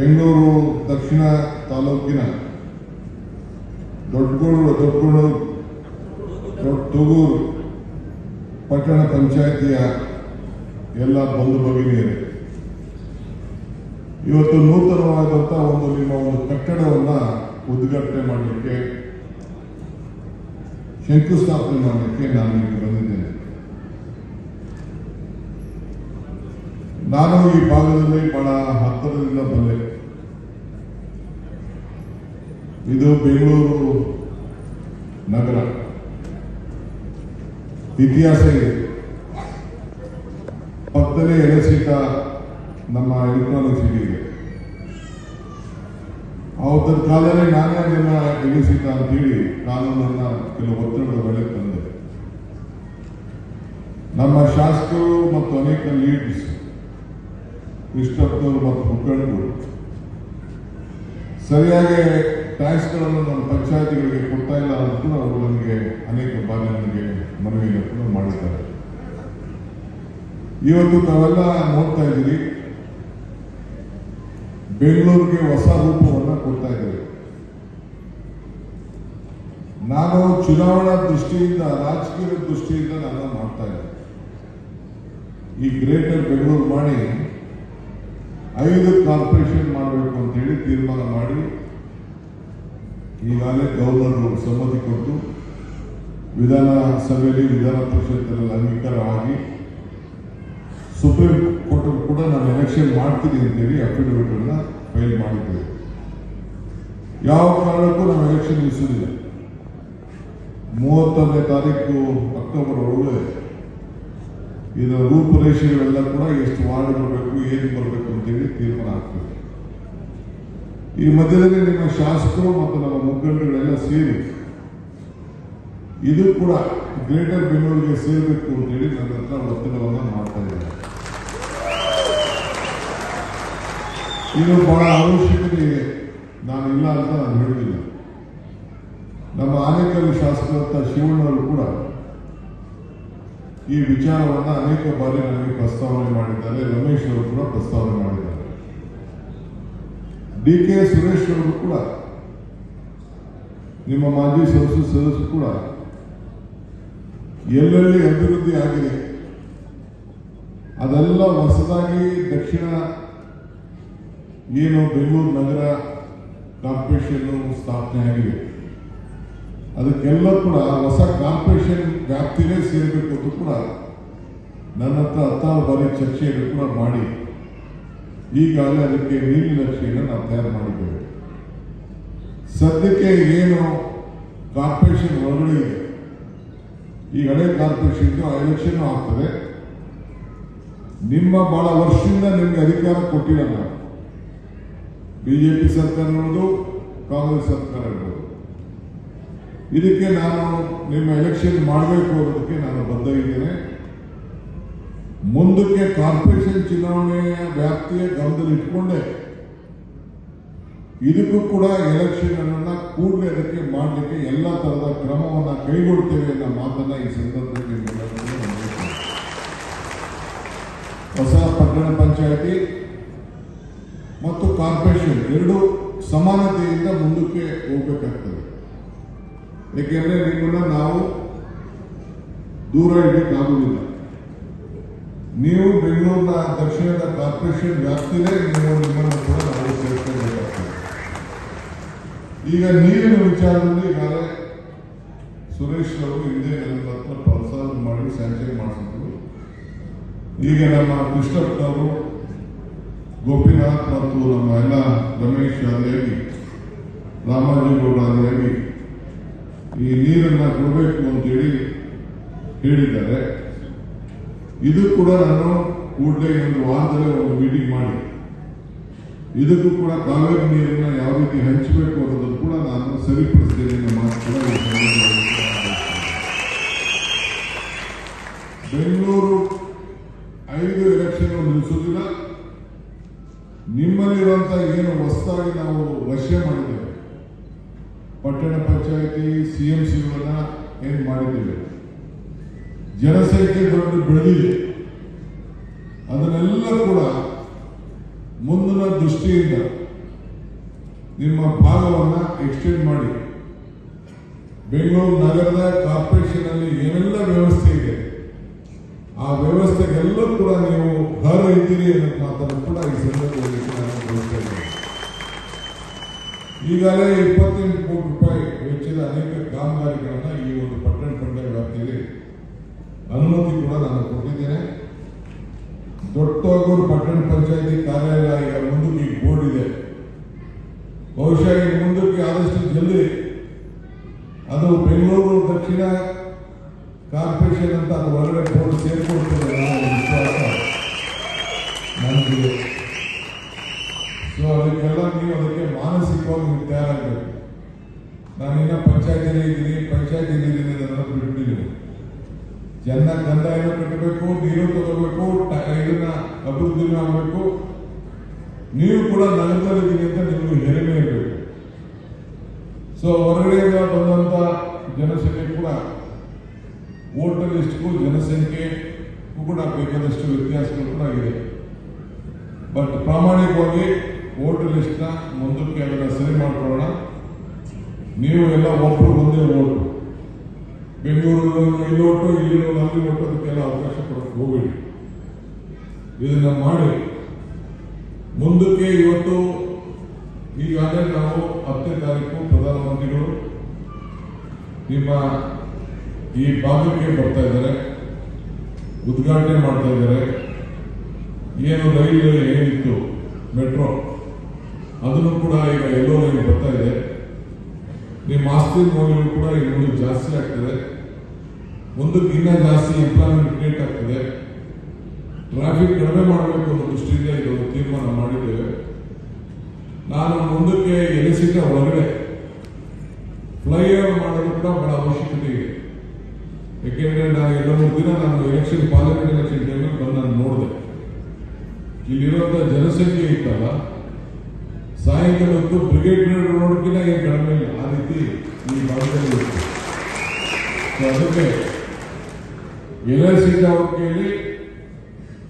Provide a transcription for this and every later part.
ಬೆಂಗಳೂರು ದಕ್ಷಿಣ ತಾಲೂಕಿನ ದೊಡ್ಡಗೂಡು ದೊಡ್ಡಗೂಡು ದೊಡ್ಡ ತುಗೂರು ಪಟ್ಟಣ ಪಂಚಾಯಿತಿಯ ಎಲ್ಲ ಬಂಧು ಭಗಿನಿಯರು, ಇವತ್ತು ನೂತನವಾದಂಥ ಒಂದು ನಿಮ್ಮ ಒಂದು ಕಟ್ಟಡವನ್ನು ಉದ್ಘಾಟನೆ ಮಾಡಲಿಕ್ಕೆ, ಶಂಕುಸ್ಥಾಪನೆ ಮಾಡಲಿಕ್ಕೆ ನಾನು ಇಲ್ಲಿ ಬಂದಿದ್ದೇನೆ. ನಾನು ಈ ಭಾಗದಲ್ಲಿ ಬಹಳ ಹತ್ತಿರದಿಂದ ಬಂದೆ. ಇದು ಬೆಂಗಳೂರು ನಗರ. ಇತಿಹಾಸ ಇದೆ. ಪಕ್ಕದಲ್ಲೇ ಎಲೆಸೀಟ ನಮ್ಮ ಎಲೆಕ್ಟ್ರಾನಿಕ್ ಸಿಟಿ ಇದೆ ಅವತ್ತಿನ ಕಾಲದಲ್ಲಿ ನಾನೇ ಅದನ್ನ ಎಲೆಸೀಟ ಅಂತೇಳಿ ಕಾನೂನನ್ನ ಕೆಲವು ಒತ್ತಡದ ಬೆಳೆ ತಂದೆ. ನಮ್ಮ ಶಾಸಕರು ಮತ್ತು ಅನೇಕ ಲೀಡ್ಸ್ ಕೃಷ್ಣಪ್ಪನವರು ಮತ್ತು ಮುಖಂಡರು ಸರಿಯಾಗಿ ಟ್ಯಾಕ್ಸ್ಗಳನ್ನು ನಮ್ಮ ಪಂಚಾಯತಿಗಳಿಗೆ ಕೊಡ್ತಾ ಇಲ್ಲ ಅಂತ ಅವರು ನನಗೆ ಅನೇಕ ಬಾರಿ ನನಗೆ ಮನವಿಯನ್ನು ಕೂಡ ಮಾಡಿದ್ದಾರೆ. ಇವತ್ತು ತಾವೆಲ್ಲ ನೋಡ್ತಾ ಇದ್ದೀರಿ, ಬೆಂಗಳೂರಿಗೆ ಹೊಸ ರೂಪವನ್ನು ಕೊಡ್ತಾ ಇದ್ದೀರಿ. ನಾನು ಚುನಾವಣಾ ದೃಷ್ಟಿಯಿಂದ ರಾಜಕೀಯ ದೃಷ್ಟಿಯಿಂದ ನಾನು ಮಾಡ್ತಾ ಇದ್ದೀನಿ. ಈ ಗ್ರೇಟರ್ ಬೆಂಗಳೂರು ಮಾಡಿ ಐದು ಕಾರ್ಪೊರೇಷನ್ ಮಾಡಬೇಕು ಅಂತ ಹೇಳಿ ತೀರ್ಮಾನ ಮಾಡಿ ಈಗಾಗಲೇ ಗವರ್ನರ್ ಸಮ್ಮತಿ ಕೊಟ್ಟು ವಿಧಾನಸಭೆಯಲ್ಲಿ ವಿಧಾನ ಪರಿಷತ್ತಿನಲ್ಲಿ ಅಂಗೀಕಾರವಾಗಿ ಸುಪ್ರೀಂ ಕೋರ್ಟ್ ಕೂಡ ನಾನು ಎಲೆಕ್ಷನ್ ಮಾಡ್ತೀನಿ ಅಂತೇಳಿ ಅಫಿಡವಿಟ್ ಅನ್ನ ಫೈಲ್ ಮಾಡಿದ್ದೇವೆ. ಯಾವ ಕಾರಣಕ್ಕೂ ನಾವು ಎಲೆಕ್ಷನ್ ನಿಲ್ಲಿಸಲಿಲ್ಲ ಮೂವತ್ತೊಂದನೇ ತಾರೀಕು ಅಕ್ಟೋಬರ್ ಒಳಗೆ ಇದರ ರೂಪುರೇಷೆಗಳೆಲ್ಲ ಕೂಡ ಎಷ್ಟು ವಾರ್ಡ್ ಬರಬೇಕು, ಏನು ಬರಬೇಕು ಅಂತೇಳಿ ತೀರ್ಮಾನ ಆಗ್ತದೆ. ಈ ಮಧ್ಯದಲ್ಲಿ ನಿಮ್ಮ ಶಾಸಕರು ಮತ್ತು ನಮ್ಮ ಮುಖಂಡರುಗಳೆಲ್ಲ ಸೇರಿ, ಇದು ಕೂಡ ಗ್ರೇಟರ್ ಬೆಂಗಳೂರಿಗೆ ಸೇರಬೇಕು ಅಂತೇಳಿ ನನ್ನ ಹತ್ರ ಒತ್ತಡವನ್ನು ಮಾಡ್ತಾ ಇದ್ದಾರೆ. ಇದು ಬಹಳ ಅವಶ್ಯಕತೆ ನಾನು ಇಲ್ಲ ಅಂತ ನಾನು ಹೇಳುವುದಿಲ್ಲ. ನಮ್ಮ ಆನೇಕಲ್ ಶಾಸಕರಂತ ಶಿವಣ್ಣವರು ಕೂಡ ಈ ವಿಚಾರವನ್ನ ಅನೇಕ ಬಾರಿ ನನಗೆ ಪ್ರಸ್ತಾವನೆ ಮಾಡಿದ್ದಾರೆ. ರಮೇಶ್ ಅವರು ಕೂಡ ಪ್ರಸ್ತಾವನೆ ಮಾಡಿದ್ದಾರೆ. ಡಿ ಕೆ ಸುರೇಶ್ ಅವರು ಕೂಡ, ನಿಮ್ಮ ಮಾಜಿ ಸಂಸತ್ ಸದಸ್ಯರು ಕೂಡ ಎಲ್ಲೆಲ್ಲಿ ಅಭಿವೃದ್ಧಿ ಆಗಿದೆ, ಅದೆಲ್ಲ ಹೊಸದಾಗಿ ದಕ್ಷಿಣ ಏನು ಬೆಂಗಳೂರು ನಗರ ಕಾರ್ಪೊರೇಷನ್ ಸ್ಥಾಪನೆ ಆಗಿದೆ ಅದಕ್ಕೆಲ್ಲ ಕೂಡ ಹೊಸ ಕಾರ್ಪೊರೇಷನ್ ವ್ಯಾಪ್ತಿನೇ ಸೇರಬೇಕು ಅಂತ ಕೂಡ ನನ್ನ ಹತ್ರ ಹತ್ತಾರು ಬಾರಿ ಚರ್ಚೆಯನ್ನು ಕೂಡ ಮಾಡಿ, ಈಗಾಗಲೇ ಅದಕ್ಕೆ ನೀಲಿ ನಕ್ಷೆಯನ್ನು ನಾವು ತಯಾರು ಮಾಡಿದ್ದೇವೆ. ಸದ್ಯಕ್ಕೆ ಏನು ಕಾರ್ಪೊರೇಷನ್ ಒಳಗಡೆ ಇದೆ? ಈ ಹಳೆ ಕಾರ್ಪೊರೇಷನ್ ಎಲೆಕ್ಷನ್ ಆಗ್ತದೆ. ನಿಮ್ಮ ಬಹಳ ವರ್ಷದಿಂದ ನಿಮಗೆ ಅಧಿಕಾರ ಕೊಟ್ಟಿಲ್ಲ ನಾವು ಬಿಜೆಪಿ ಸರ್ಕಾರ ಇರ್ಬೋದು ಕಾಂಗ್ರೆಸ್ ಸರ್ಕಾರ ಇರ್ಬೋದು ಇದಕ್ಕೆ ನಾನು ನಿಮ್ಮ ಎಲೆಕ್ಷನ್ ಮಾಡಬೇಕು ಅನ್ನೋದಕ್ಕೆ ನಾನು ಬದ್ಧ ಇದ್ದೇನೆ. ಮುಂದಕ್ಕೆ ಕಾರ್ಪೊರೇಷನ್ ಚುನಾವಣೆಯ ವ್ಯಾಪ್ತಿಯ ಗಮನದಲ್ಲಿ ಇಟ್ಕೊಂಡೆ. ಇದಕ್ಕೂ ಕೂಡ ಎಲೆಕ್ಷನ್ ಅನ್ನ ಕೂಡಲೇ ಅದಕ್ಕೆ ಮಾಡಲಿಕ್ಕೆ ಎಲ್ಲ ತರಹದ ಕ್ರಮವನ್ನು ಕೈಗೊಳ್ತೇವೆ ಅನ್ನೋ ಮಾತನ್ನ ಈ ಸಂದರ್ಭದಲ್ಲಿ ಹೊಸ ಪಟ್ಟಣ ಪಂಚಾಯತಿ ಮತ್ತು ಕಾರ್ಪೊರೇಷನ್ ಎರಡು ಸಮಾನತೆಯಿಂದ ಮುಂದಕ್ಕೆ ಹೋಗ್ಬೇಕಾಗ್ತದೆ. ಏಕೆಂದ್ರೆ ನಿಮ್ಮನ್ನ ನಾವು ದೂರ ಇಡಲಿಕ್ಕಾಗುವುದಿಲ್ಲ ನೀವು ಬೆಂಗಳೂರಿನ ದಕ್ಷಿಣದ ಕಾರ್ಪೊರೇಷನ್ ವ್ಯಾಪ್ತಿಯಲ್ಲೇ ನೀವು ನಿಮ್ಮನ್ನು ಕೂಡ ನಾವು ಸೇರಿಸಬೇಕಾಗ್ತದೆ ಈಗ ನೀರಿನ ವಿಚಾರದಲ್ಲಿ ಈಗಾಗಲೇ ಸುರೇಶ್ ಅವರು ಹಿಂದೆ ನನ್ನ ಹತ್ರ ಪ್ರಸಾರ ಮಾಡಿ ಸ್ಯಾಂಕ್ಷನ್ ಮಾಡಿಸಿದ್ರು. ಈಗ ನಮ್ಮ ಕೃಷ್ಣಪ್ಪನವರು ಗೋಪಿನಾಥ್ ಮತ್ತು ನಮ್ಮ ಎಲ್ಲ ರಮೇಶ್ ಅದೇ ರಾಮಾಜಿಗೌಡ ಆದಿಯಾಗಿ ಈ ನೀರನ್ನ ಕೊಡಬೇಕು ಅಂತೇಳಿ ಹೇಳಿದ್ದಾರೆ ಇದು ಕೂಡ ನಾನು ಕೂಡಲೇ ಒಂದು ವಾರದಲ್ಲೇ ಒಂದು ಮೀಟಿಂಗ್ ಮಾಡಿ ಇದಕ್ಕೂ ಕೂಡ ಕಾವೇರಿ ನೀರನ್ನ ಯಾವ ರೀತಿ ಹಂಚಬೇಕು ಅನ್ನೋದನ್ನು ಕೂಡ ನಾನು ಸರಿಪಡಿಸ್ತೇನೆ ಅನ್ನೋ ಮಾತು. ಬೆಂಗಳೂರು ಐದು ಎಲೆಕ್ಷನ್ ನಿಲ್ಲಿಸುವುದಿಲ್ಲ ನಿಮ್ಮಲ್ಲಿರುವಂತಹ ಏನು ಹೊಸದಾಗಿ ನಾವು ವಶ್ಯ ಮಾಡಿದ್ದೇವೆ ಪಟ್ಟಣ ಪಂಚಾಯತಿ ಸಿಎಂಸಿಗಳನ್ನ ಏನ್ ಮಾಡಿದ್ದೇವೆ? ಜನಸಂಖ್ಯೆ ದೊಡ್ಡ ಬೆಳೆದಿದೆ ಅದನ್ನೆಲ್ಲ ಕೂಡ ಮುಂದಿನ ದೃಷ್ಟಿಯಿಂದ ನಿಮ್ಮ ಭಾಗವನ್ನ ಎಕ್ಸ್ಟೆಂಡ್ ಮಾಡಿ. ಬೆಂಗಳೂರು ನಗರದ ಕಾರ್ಪೊರೇಷನ್ ಅಲ್ಲಿ ಏನೆಲ್ಲ ವ್ಯವಸ್ಥೆ ಇದೆ? ಆ ವ್ಯವಸ್ಥೆಗೆಲ್ಲ ಕೂಡ ನೀವು ಹರ ಇದ್ದೀರಿ ಅನ್ನೋ ಮಾತನ್ನು ಕೂಡ ಈ ಸಂದರ್ಭದಲ್ಲಿ ನಾನು ಬಯಸ್ತಾ ಇದ್ದೇನೆ. ಈಗಾಗಲೇ ಇಪ್ಪತ್ತೆಂಟು ಕೋಟಿ ರೂಪಾಯಿ ವೆಚ್ಚದ ಅನೇಕ ಕಾಮಗಾರಿಗಳನ್ನ ಈ ಒಂದು ಪಟ್ಟಣ ಪಟ್ಟಣ ವ್ಯಾಪ್ತಿಯಲ್ಲಿ ಅನುಮತಿ ಕೂಡ ನಾನು ಕೊಟ್ಟಿದ್ದೇನೆ. ದೊಡ್ಡಗೂರು ಪಟ್ಟಣ ಪಂಚಾಯತಿ ಕಾರ್ಯಾಲಯ ಈಗ ಮುಂದಕ್ಕೆ ಈಗ ಬೋರ್ಡ್ ಇದೆ. ಬಹುಶಃ ಈ ಮುಂದಕ್ಕೆ ಆದಷ್ಟು ಜಲ್ದಿ ಅದು ಬೆಂಗಳೂರು ದಕ್ಷಿಣ ಕಾರ್ಪೊರೇಷನ್ ಅಂತ ಅದು ಹೊರಗಡೆ ಬೋರ್ಡ್ ಅನ್ನೋ ಒಂದು ವಿಶ್ವಾಸ ನನಗೆ ಸೊ ಅದಕ್ಕೆಲ್ಲ ನೀವು ಅದಕ್ಕೆ ಮಾನಸಿಕವಾಗಿ ನೀವು ತಯಾರಾಗಬೇಕು ನಾನಿನ್ನ ಪಂಚಾಯತಿಯಲ್ಲಿ ಇದ್ದೀನಿ ಪಂಚಾಯತಿಯಲ್ಲಿ ಇದ್ದೀನಿ ಅದನ್ನು ಜನ ಕಂದಾಯ ಕಟ್ಟಬೇಕು, ನೀರು ತಗೋಬೇಕು ಇದನ್ನ ಅಭಿವೃದ್ಧಿನೂ ಆಗಬೇಕು. ನೀವು ಕೂಡ ನಗರದಲ್ಲಿದ್ದೀನಿ ಅಂತ ನಿಮಗೆ ಹೆಮ್ಮೆ ಇರಬೇಕು. ಸೊ ಹೊರಗಡೆಯಿಂದ ಬಂದಂತ ಜನಸಂಖ್ಯೆ ಕೂಡ ವೋಟರ್ ಲಿಸ್ಟ್ಗೂ ಜನಸಂಖ್ಯೆ ಕೂಡ ಬೇಕಾದಷ್ಟು ವ್ಯತ್ಯಾಸಗಳು ಕೂಡ ಇದೆ ಬಟ್ ಪ್ರಾಮಾಣಿಕವಾಗಿ ವೋಟರ್ ಲಿಸ್ಟ್ನ ಮುಂದಕ್ಕೆ ಅದನ್ನ ಸರಿ ಮಾಡ್ಕೊಳ್ಳೋಣ? ನೀವು ಎಲ್ಲ ಒಬ್ಬರು ಒಂದೇ ಓಟು. ಬೆಂಗಳೂರು ಇಲ್ಲಿ ಓಟು ಇಲ್ಲಿ ಅಲ್ಲಿ ಓಟು, ಅದಕ್ಕೆಲ್ಲ ಅವಕಾಶ ಕೊಡಕ್ಕೆ ಹೋಗಬೇಡಿ. ಇದನ್ನು ಮಾಡಿ. ಮುಂದಕ್ಕೆ ಇವತ್ತು ಈಗಾಗಲೇ ನಾವು ಹತ್ತನೇ ತಾರೀಕು ಪ್ರಧಾನಮಂತ್ರಿಗಳು ನಿಮ್ಮ ಈ ಭಾಗಕ್ಕೆ ಬರ್ತಾ ಇದ್ದಾರೆ, ಉದ್ಘಾಟನೆ ಮಾಡ್ತಾ ಇದ್ದಾರೆ. ಏನು ರೈಲು ಏನಿತ್ತು? ಮೆಟ್ರೋ. ಅದನ್ನು ಕೂಡ ಈಗ ಎಲ್ಲೋ ಲೈನ್ ಬರ್ತಾ ಇದೆ. ನಿಮ್ಮ ಆಸ್ತಿ ಮೌಲ್ಯವು ಕೂಡ ಮುಂದೆ ಜಾಸ್ತಿ ಆಗ್ತದೆ. ಒಂದು ಇನ್ನೂ ಜಾಸ್ತಿ ಎಂಪ್ಲಾಯ್ಮೆಂಟ್ ಕ್ರಿಯೇಟ್ ಆಗ್ತದೆ. ಟ್ರಾಫಿಕ್ ಕಡಿಮೆ ಮಾಡಬೇಕು ಅನ್ನೋ ದೃಷ್ಟಿಯಿಂದ ಇದೊಂದು ತೀರ್ಮಾನ ಮಾಡಿದ್ದೇವೆ. ನಾನು ಮುಂದಕ್ಕೆ ಎನಿಸಿದ ಒಳಗಡೆ ಫ್ಲೈಓವರ್ ಮಾಡೋದು ಕೂಡ ಬಹಳ ಅವಶ್ಯಕತೆ ಇದೆ. ಯಾಕೆಂದ್ರೆ ನಾನು ಎರಡು ಮೂರು ದಿನ ನಾನು ಎಲೆಕ್ಷನ್ ಪಾರ್ಲಿಮೆಂಟ್ ಎಲೆಕ್ಷನ್ ಟೈಮಲ್ಲಿ ಬಂದು ನಾನು ನೋಡಿದೆ. ಇಲ್ಲಿರುವಂತ ಜನಸಂಖ್ಯೆ ಇತ್ತಲ್ಲ ಸಾಯಂಕಾಲ ಹೊತ್ತು ಬ್ರಿಗೇಡ್ ರೋಡ್ಗಿನ ಏನು ಕಡಿಮೆ ಇಲ್ಲ. ಆ ರೀತಿ ಈ ಭಾಗದಲ್ಲಿ ಇರುತ್ತೆ. ಅದಕ್ಕೆ ಎಲ್ ಐ ಸಿ ಕೇಳಿ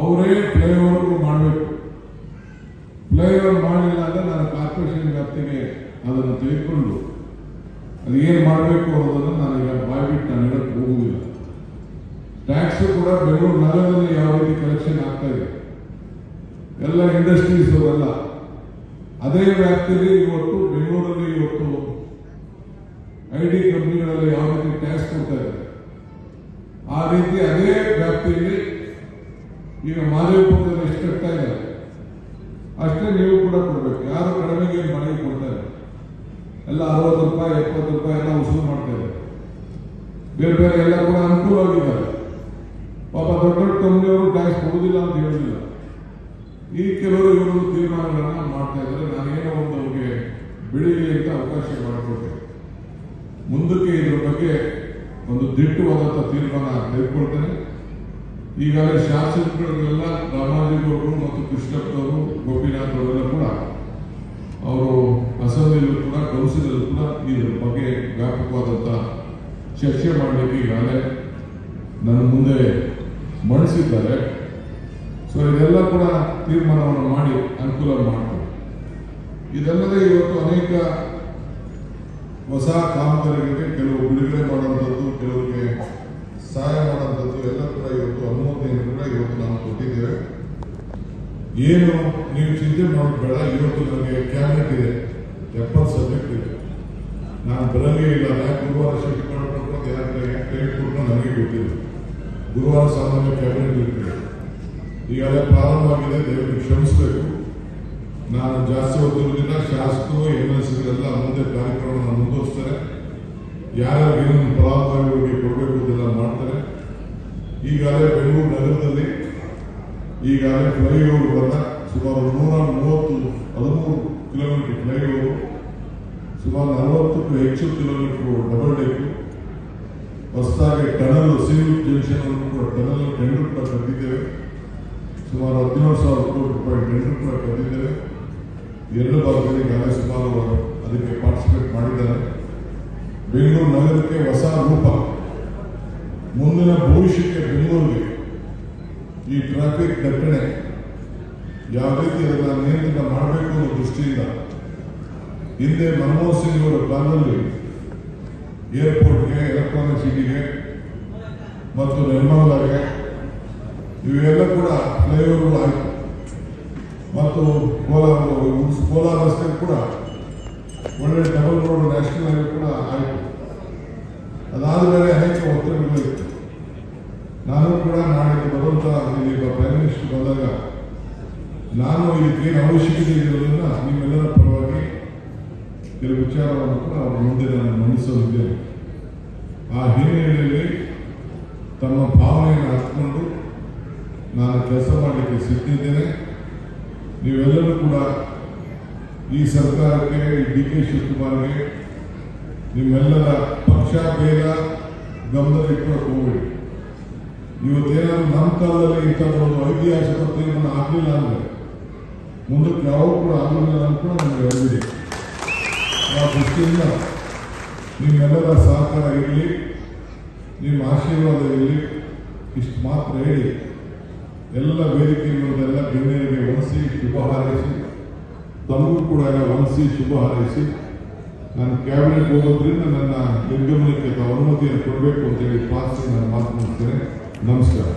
ಅವರೇ ಫ್ಲೈಓವರ್ ಮಾಡಬೇಕು. ಫ್ಲೈಓವರ್ ಮಾಡಲಿಲ್ಲ ಅಂದ್ರೆ ನಾನು ಕಾರ್ಪೊರೇಷನ್ ವ್ಯಾಪ್ತಿಗೆ ಅದನ್ನು ತೆಗೆದುಕೊಂಡು ಅದು ಏನು ಮಾಡಬೇಕು ಅನ್ನೋದನ್ನು ನಾನು ಈಗ ಬಾಯ್ಬಿಟ್ಟು ನಾನು ಹೇಳಕ್ಕೆ ಹೋಗುವುದಿಲ್ಲ ಟ್ಯಾಕ್ಸ್ ಕೂಡ ಬೆಂಗಳೂರು ನಗರದಲ್ಲಿ ಯಾವ ರೀತಿ ಕಲೆಕ್ಷನ್ ಆಗ್ತಾ ಇದೆ. ಎಲ್ಲ ಇಂಡಸ್ಟ್ರೀಸ್ ಅವರೆಲ್ಲ ಅದೇ ವ್ಯಾಪ್ತಿಯಲ್ಲಿ ಇವತ್ತು ಬೆಂಗಳೂರಲ್ಲಿ ಇವತ್ತು ಐ ಡಿ ಕಂಪ್ನಿಗಳಲ್ಲಿ ಯಾವ ರೀತಿ ಟ್ಯಾಕ್ಸ್ ಕೊಡ್ತಾ ಇದ್ದಾರೆ ಆ ರೀತಿ ಅದೇ ವ್ಯಾಪ್ತಿಯಲ್ಲಿ ಈಗ ಮಾದೇವಪುರದಲ್ಲಿ ಎಷ್ಟು ಕಟ್ತಾ ಇದ್ದಾರೆ ಅಷ್ಟೇ ನೀವು ಕೂಡ ಕೊಡ್ಬೇಕು. ಯಾರು ಕಡಿಮೆಗೆ ಮನೆಗೆ ಕೊಡ್ತಾರೆ ಎಲ್ಲ ಅರವತ್ತು ರೂಪಾಯಿ, ಎಪ್ಪತ್ತು ರೂಪಾಯಿ ಎಲ್ಲ ವಸೂಲು ಮಾಡ್ತಾರೆ ಬೇರೆ ಬೇರೆ ಎಲ್ಲ ಕೂಡ ಅನುಕೂಲವಾಗಿದ್ದಾರೆ ಪಾಪ ದೊಡ್ಡ ದೊಡ್ಡ ಕಂಪ್ನಿಯವರು ಟ್ಯಾಕ್ಸ್ ಕೊಡುವುದಿಲ್ಲ ಅಂತ ಹೇಳುದಿಲ್ಲ. ಈ ಕೆಲವರು ಇವರು ತೀರ್ಮಾನಗಳನ್ನ ಮಾಡ್ತಾ ಇದ್ದಾರೆ. ನಾನೇನೋ ಒಂದು ಅವ್ರಿಗೆ ಬೆಳೀಲಿ ಅಂತ ಅವಕಾಶ ಮಾಡಿಕೊಟ್ಟೆ ಮುಂದಕ್ಕೆ ಇದ್ರ ಬಗ್ಗೆ ಒಂದು ದಿಟ್ಟವಾದಂಥ ತೀರ್ಮಾನ ತೆಗೆದುಕೊಳ್ತೇನೆ ಈಗಾಗಲೇ ಶಾಸಕರುಗಳೆಲ್ಲ ರಾಮಾಜಿಗೌಡರು ಮತ್ತು ಕೃಷ್ಣಪ್ಪನವರು, ಗೋಪಿನಾಥ್ ಅವರೆಲ್ಲ ಕೂಡ ಅವರು ಅಸೆಂಬ್ಲಿಯಲ್ಲೂ ಕೂಡ, ಕೌನ್ಸಿಲಲ್ಲೂ ಕೂಡ ಇದ್ರ ಬಗ್ಗೆ ವ್ಯಾಪಕವಾದಂಥ ಚರ್ಚೆ ಮಾಡಲಿಕ್ಕೆ ಈಗಾಗಲೇ ನನ್ನ ಮುಂದೆ ಮಂಡಿಸಿದ್ದಾರೆ ಸೊ ಇದೆಲ್ಲ ಕೂಡ ತೀರ್ಮಾನವನ್ನು ಮಾಡಿ ಅನುಕೂಲ ಮಾಡ್ತೀವಿ ಇದಲ್ಲದೆ ಇವತ್ತು ಅನೇಕ ಹೊಸ ಕಾಮಗಾರಿಗಳಿಗೆ ಕೆಲವು ಬಿಡುಗಡೆ ಮಾಡುವಂಥದ್ದು, ಕೆಲವರಿಗೆ ಸಹಾಯ ಮಾಡುವಂಥದ್ದು ಎಲ್ಲ ಕೂಡ ಇವತ್ತು ಅನುಮೋದನೆಯನ್ನು ಕೂಡ ಇವತ್ತು ನಾವು ಕೊಟ್ಟಿದ್ದೇವೆ. ಏನು ನೀವು ಚಿಂತೆ ಮಾಡಬೇಡ ಬೇಡ ಇವತ್ತು ನನಗೆ ಕ್ಯಾಬಿನೆಟ್ ಇದೆ. ಎಪ್ಪತ್ತು ಸಬ್ಜೆಕ್ಟ್ ಇದೆ. ನಾನು ಬೆಳಗ್ಗೆ ಇಲ್ಲ ಗುರುವಾರ ಶಿಫ್ಟ್ ಮಾಡ್ಕೊಂಡು ಯಾರು ಟೈಮ್ ಕೊಟ್ಟು ನನಗೆ ಗೊತ್ತಿಲ್ಲ. ಗುರುವಾರ ಸಾಮಾನ್ಯ ಕ್ಯಾಬಿನೆಟ್ ಇರ್ತದೆ. ಈಗಾಗಲೇ ಪ್ರಾರಂಭವಾಗಿದೆ ದಯವಿಟ್ಟು ಕ್ಷಮಿಸಬೇಕು. ನಾನು ಜಾಸ್ತಿ ಹೊತ್ತಿರೋದ್ರಿಂದ ಶಾಸಕರು ಎಂ ಎಲ್ ಮುಂದೆ ಕಾರ್ಯಕ್ರಮವನ್ನು ಮುಂದುವರಿಸ್ತಾರೆ. ಯಾರ್ಯಾರು ಏನೇನು ಫಲಾನುಭವಿಗಳಿಗೆ ಕೊಡಬೇಕು ಅದೆಲ್ಲ ಮಾಡ್ತಾರೆ. ಈಗಾಗಲೇ ಬೆಂಗಳೂರು ನಗರದಲ್ಲಿ, ಈಗಾಗಲೇ ಬಂದ ಸುಮಾರು ನೂರ ಮೂವತ್ತು, ಹದಿಮೂರು ಕಿಲೋಮೀಟರ್ ಫ್ಲೈಓವರ್ ಸುಮಾರು ನಲವತ್ತಕ್ಕೂ ಹೆಚ್ಚು ಕಿಲೋಮೀಟರ್ ಡಬಲ್ ಡೆಕ್, ಹೊಸದಾಗಿ ಟನಲ್ ಸಿವಿಲ್ ಹದಿನೇಳು ಸಾವಿರ ಕೋಟಿ ರೂಪಾಯಿ ಟೆಂಡರ್ ಕೂಡ ಕರೆದಿದ್ದೇವೆ ಎರಡು ಭಾಗದಲ್ಲಿ ಈಗಾಗಲೇ ಅವರು ಅದಕ್ಕೆ ಪಾರ್ಟಿಸಿಪೇಟ್ ಮಾಡಿದ್ದಾರೆ ಬೆಂಗಳೂರು ನಗರಕ್ಕೆ ಹೊಸ ರೂಪ ಮುಂದಿನ ಭವಿಷ್ಯಕ್ಕೆ ಬೆಂಗಳೂರಿಗೆ ಈ ಟ್ರಾಫಿಕ್ ದಟ್ಟಣೆ ಯಾವ ರೀತಿ ಅದನ್ನು ನಿಯಂತ್ರಣ ಮಾಡಬೇಕು ಅನ್ನೋ ದೃಷ್ಟಿಯಿಂದ ಹಿಂದೆ ಮನಮೋಹನ್ ಸಿಂಗ್ ಅವರ ಕಾಲದಲ್ಲಿ ಏರ್ಪೋರ್ಟ್ಗೆ ಎಲೆಕ್ಟ್ರಾನಿಕ್ ಸಿಟಿಗೆ ಮತ್ತು ನಿರ್ಮಲಾಗೆ ಇವೆಲ್ಲ ಕೂಡ ಫ್ಲೈಓವರ್ಗಳು ಆಯಿತು ಮತ್ತು ಕೋಲಾರ ಕೋಲಾರ ರಸ್ತೆ ಕೂಡ ಒಳ್ಳೆ ಡಬಲ್ ರೋಡ್ ನ್ಯಾಷನಲ್ ಹೈವೇ ಕೂಡ ಆಯಿತು ಅದಾದಮೇಲೆ ಅನೇಕ ಒತ್ತಡಗಳು ಇತ್ತು ನಾನು ಕೂಡ ನಾಳೆ ಬರುವಂತ ಇಲ್ಲಿ ಪ್ರೈಮ್ ಮಿನಿಸ್ಟರ್ ಬಂದಾಗ ನಾನು ಇದಕ್ಕೇನು ಅವಶ್ಯಕತೆ ಇರೋದನ್ನ ನಿಮ್ಮೆಲ್ಲರ ಪರವಾಗಿ ಕೆಲವು ವಿಚಾರವನ್ನು ಕೂಡ ಅವರ ಮುಂದೆ ನಾನು ಮಂಡಿಸಲಿದ್ದೇನೆ ಆ ಹಿನ್ನೆಲೆಯಲ್ಲಿ ತಮ್ಮ ಭಾವನೆಯನ್ನು ಹಚ್ಕೊಂಡು ನಾನು ಕೆಲಸ ಮಾಡಲಿಕ್ಕೆ ಸಿದ್ಧಿದ್ದೇನೆ ನೀವೆಲ್ಲರೂ ಕೂಡ ಈ ಸರ್ಕಾರಕ್ಕೆ ಡಿ ಕೆ ಶಿವಕುಮಾರ್ಗೆ ನಿಮ್ಮೆಲ್ಲರ ಪಕ್ಷ, ಭೇದ ಗಮನದಲ್ಲಿಟ್ಕೊಂಡು ಹೋಗಿ ಇವತ್ತೇನಾದ್ರು ನಮ್ಮ ಕಾಲದಲ್ಲಿ ಇಂಥ ಒಂದು ಐತಿಹಾಸಿಕ ತೀರ್ಮಾನ ಆಗಲಿಲ್ಲ ಅಂದರೆ ಮುಂದಕ್ಕೆ ಯಾವ ಕೂಡ ಆಗಲಿಲ್ಲ ಅಂತ ಕೂಡ ನಮಗೆ ಹೇಳಿದೆ ಆ ದೃಷ್ಟಿಯಿಂದ ನಿಮ್ಮೆಲ್ಲರ ಸಹಕಾರ ಇರಲಿ, ನಿಮ್ಮ ಆಶೀರ್ವಾದ ಇರಲಿ, ಇಷ್ಟು ಮಾತ್ರ ಹೇಳಿ. ಎಲ್ಲ ವೇದಿಕೆಗಳನ್ನೆಲ್ಲ ಗಣ್ಯರಿಗೆ ಒಲಿಸಿ ಶುಭ ಹಾರೈಸಿ ತಮಗೂ ಕೂಡ ಒಲಿಸಿ ಶುಭ ಹಾರೈಸಿ, ನಾನು ಕ್ಯಾಬಿನೆಟ್ ಹೋಗೋದ್ರಿಂದ ನನ್ನ ನಿರ್ಗಮನಕ್ಕೆ ಅನುಮತಿಯನ್ನು ಕೊಡಬೇಕು ಅಂತೇಳಿ ಪ್ರಾರ್ಥನೆ ನಾನು ಮಾತನಾಡ್ತೇನೆ ನಮಸ್ಕಾರ.